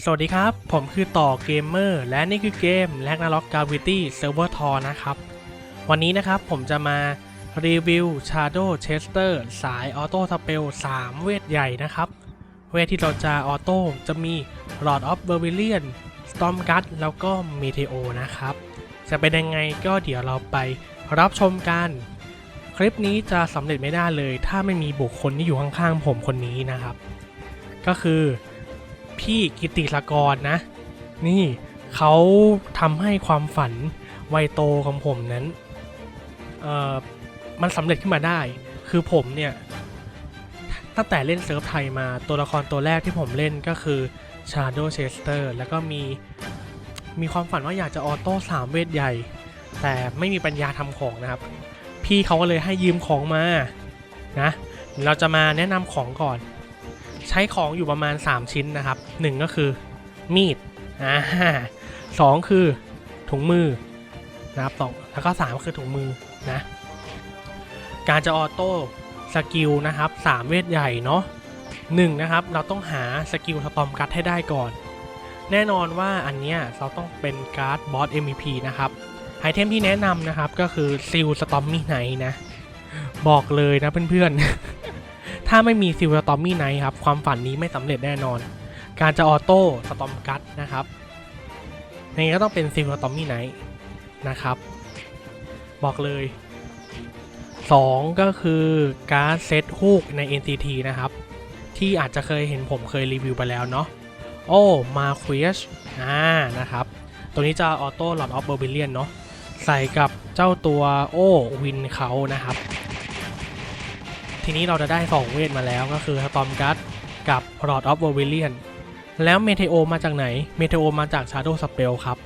สวัสดีครับ ผมคือต่อเกมเมอร์และนี่คือเกมแลกนาล็อกกาวิตี้เซิร์ฟเวอร์ทอนะครับ วันนี้นะครับผมจะมารีวิว Shadow Chester สายออโต้สเปล3 เวทใหญ่นะครับ เวทที่เราจะออโต้จะมี Lord of b e r b i l i o n Storm Guard แล้วก็ Meteo นะครับ จะเป็นยังไงก็เดี๋ยวเราไปรับชมกัน คลิปนี้จะสำเร็จไม่ได้เลย ถ้าไม่มีบุคคลที่อยู่ข้างๆผมคนนี้นะครับ ก็คือ พี่กิติศกรนะ นี่เขาทำให้ความฝันวัยโตของผมนั้นเอ่อมันสำเร็จขึ้นมาได้ คือผมเนี่ยตั้งแต่เล่นเซิร์ฟไทยมาตัวละครตัวแรกที่ผมเล่นก็คือ Shadow Chester แล้วก็มีมีความฝันว่าอยากจะออโต้3เวทใหญ่ แต่ไม่มีปัญญาทำของนะครับ พี่เขาก็เลยให้ยืมของมานะเราจะมาแนะนำของก่อน ใช้ของอยู่ประมาณ 3 ชิ้นนะครับ 1 ก็คือมีดอ่าสองคือถุงมือนะครับสองแล้วก็3ก็คือถุงมือนะการจะออโต้สกิลนะครับ3เวทใหญ่เนาะหนึ่งนะครับเราต้องหาสกิลสตอมกัดให้ได้ก่อน แน่นอนว่าอันเนี้ยเราต้องเป็นการ์ดบอส MVP นะครับไอเทมที่แนะนำนะครับก็คือซิลสตอมมี่ไนนะ บอกเลยนะเพื่อนๆ ถ้าไม่มีซิลสตอมมี่ไนท์ครับ ความฝันนี้ไม่สำเร็จแน่นอน การจะออโต้สตอมกัตนะครับยังไงก็ต้องเป็นซิลสตอมมี่ไนท์นะครับ บอกเลย 2 ก็คือการเซตฮูกใน NCT นะครับ ที่อาจจะเคยเห็นผมเคยรีวิวไปแล้วเนาะโอ้มาควีชอ่านะครับ ตัวนี้จะออโต้หลอดออฟเบอร์บิเลียนเนาะใส่กับเจ้าตัวโอ้วินเขานะครับ ทีนี้เราจะได้ 2 เวทมาแล้วก็คือสตอมกั d กับ Rod of v e r v i l i o n แล้วเมเทโอมาจากไหน เมเทโอมาจาก Shadow Spell ครับ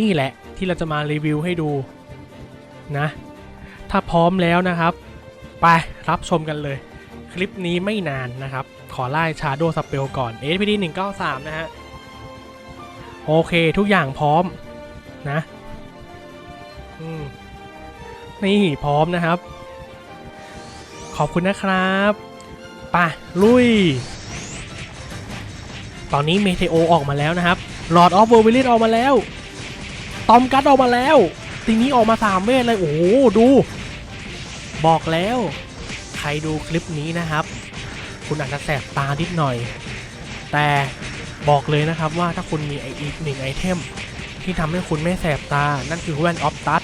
นี่แหละที่เราจะมารีวิวให้ดูนะ ถ้าพร้อมแล้วนะครับ ไปรับชมกันเลย คลิปนี้ไม่นานนะครับ ขอไล่ Shadow Spell ก่อน SPD 193 นะฮะ โอเคทุกอย่างพร้อมนะอืมนี่พร้อมนะครับ ขอบคุณนะครับป่ะลุย ตอนนี้เมเทโอออกมาแล้วนะครับหลอดออฟเวอร์วิลเลนออกมาแล้ว ตอมกัดออกมาแล้ว ทีนี้ออกมา3เวทเลย โอ้โห ดู บอกแล้ว ใครดูคลิปนี้นะครับ คุณอาจจะแสบตานิดหน่อย แต่บอกเลยนะครับว่าถ้าคุณมีไออีกหนึ่งไอเทมที่ทำให้คุณไม่แสบตา นั่นคือแว่นออฟตัส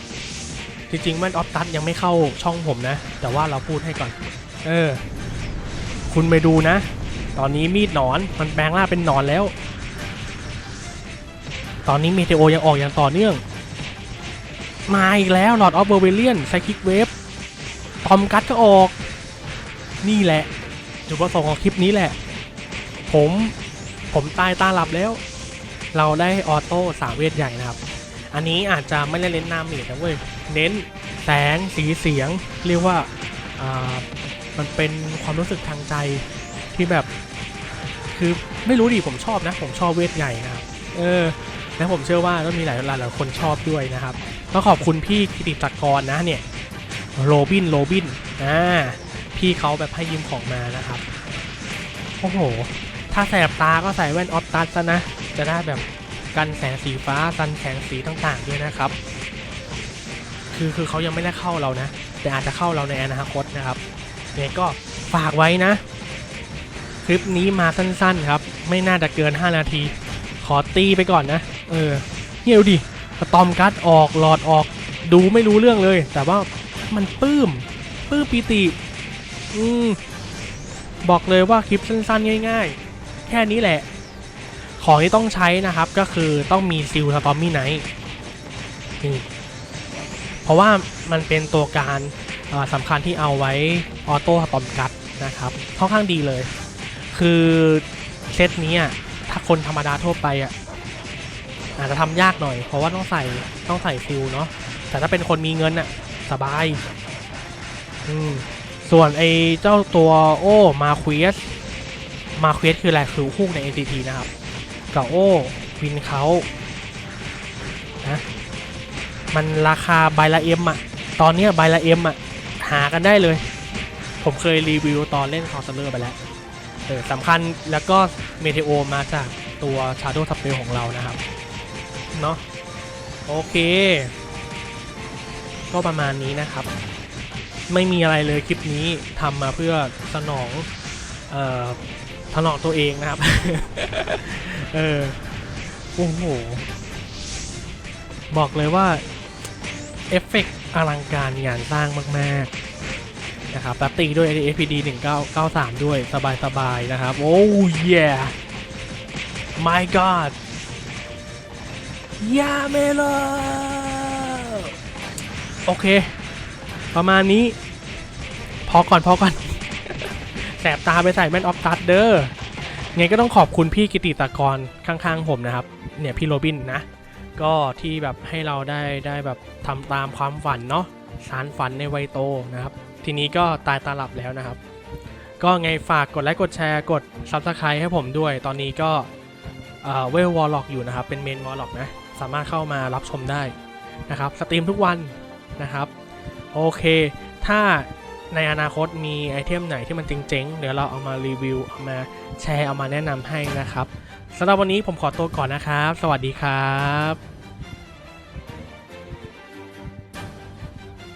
จริงๆแว่นออฟตัสยังไม่เข้าช่องผมนะ แต่ว่าเราพูดให้ก่อน เออ คุณไปดูนะ ตอนนี้มีดหนอนมันแปลงร่างเป็นหนอนแล้ว ตอนนี้เมเทโอยังออกอย่างต่อเนื่อง มาอีกแล้วหลอดออฟเบอร์เวเลียนไซคิกเวฟตอมกัดก็ออก นี่แหละ จุดประสงค์ของคลิปนี้แหละ ผมผมตายตาหลับแล้ว เราได้ออโต้สามเวทใหญ่นะครับ อันนี้อาจจะไม่ได้เน้นหนาเมดนะเว้ย เน้นแสงสีเสียง เรียกว่าามันเป็นความรู้สึกทางใจที่แบบ คือไม่รู้ดิผมชอบนะ ผมชอบเวทใหญ่นะครับเออและผมเชื่อว่าต้องมีหลายหลายหลายคนชอบด้วยนะครับก็ขอบคุณพี่กิติจักรนะเนี่ยโรบินโรบินอ่าพี่เขาแบบให้ยืมของมานะครับ โอ้โห ถ้าแสบตาก็ใส่แว่นออฟตัสซะนะ จะได้แบบกันแสงสีฟ้ากันแสงสีต่างๆด้วยนะครับ คือคือเขายังไม่ได้เข้าเรานะ แต่อาจจะเข้าเราในอนาคตนะครับเนี่ยก็ฝากไว้นะ คลิปนี้มาสั้นๆครับ ไม่น่าจะเกิน 5 นาที ขอตีไปก่อนนะ เออเฮียดูดิสตอมกัดออกหลอดออก ดูไม่รู้เรื่องเลย แต่ว่ามันปื้มปื้มปีติอืมบอกเลยว่าคลิปสั้นๆ ง่าย ๆ แค่นี้แหละ ของที่ต้องใช้นะครับก็คือต้องมีซิลสตอมมี่ไนท์นี่ เพราะว่ามันเป็นตัวการสำคัญที่เอาไว้ออโต้ตอมกัดนะครับค่อนข้างดีเลย คือเซตนี้อะถ้าคนธรรมดาทั่วไปอะอาจจะทำยากหน่อย เพราะว่าต้องใส่ต้องใส่ฟิลเนาะแต่ถ้าเป็นคนมีเงินอะสบายอืมส่วนไอ้เจ้าตัวโอ้มาควีสมาควีสคืออะไรคือคู่ใน NCT นะครับกับโอ้วินเขานะ มันราคาใบละเอ็มอะตอนเนี้ยใบละเอ็มอะหากันได้เลย ผมเคยรีวิวตอนเล่นคอร์เซอร์ไปแล้วเออสำคัญแล้วก็เมเทโอมาจากตัว Shadow s p e l l ของเรานะครับ เนาะโอเค ก็ประมาณนี้นะครับ ไม่มีอะไรเลยคลิปนี้ทำมาเพื่อสนอง เอ่อถนอมตัวเองนะครับ เออ โอ้โห บอกเลยว่า เอฟเฟกต์อลังการงานสร้างมาก ๆ นะครับแป๊บตีด้วย APD 1993 ด้วย สบาย ๆ นะครับ โอ้ย yeah my god ยาเมลโอเค ประมาณนี้ พอก่อนพอก่อน แสบตาไปใส่แมนออฟตัดเดอร์ไงก็ต้องขอบคุณพี่กิติตากรข้างๆผมนะครับ เนี่ยพี่โรบินนะ ก็ที่แบบให้เราได้ได้แบบทำตามความฝันเนาะสารฝันในวัยโตนะครับ ทีนี้ก็ตายตาหลับแล้วนะครับ ก็ไงฝากกดไลค์กดแชร์กด Subscribe ให้ผมด้วย ตอนนี้ก็เวลวอลล็อกอยู่นะครับ เป็นเมนวอลล็อกนะ สามารถเข้ามารับชมได้นะครับสตรีมทุกวันนะครับ โอเค ถ้าในอนาคตมีไอเทมไหนที่มันเจ๋งๆ เดี๋ยวเราเอามารีวิว เอามาแชร์ เอามาแนะนำให้นะครับสำหรับวันนี้ผมขอตัวก่อนนะครับ สวัสดีครับ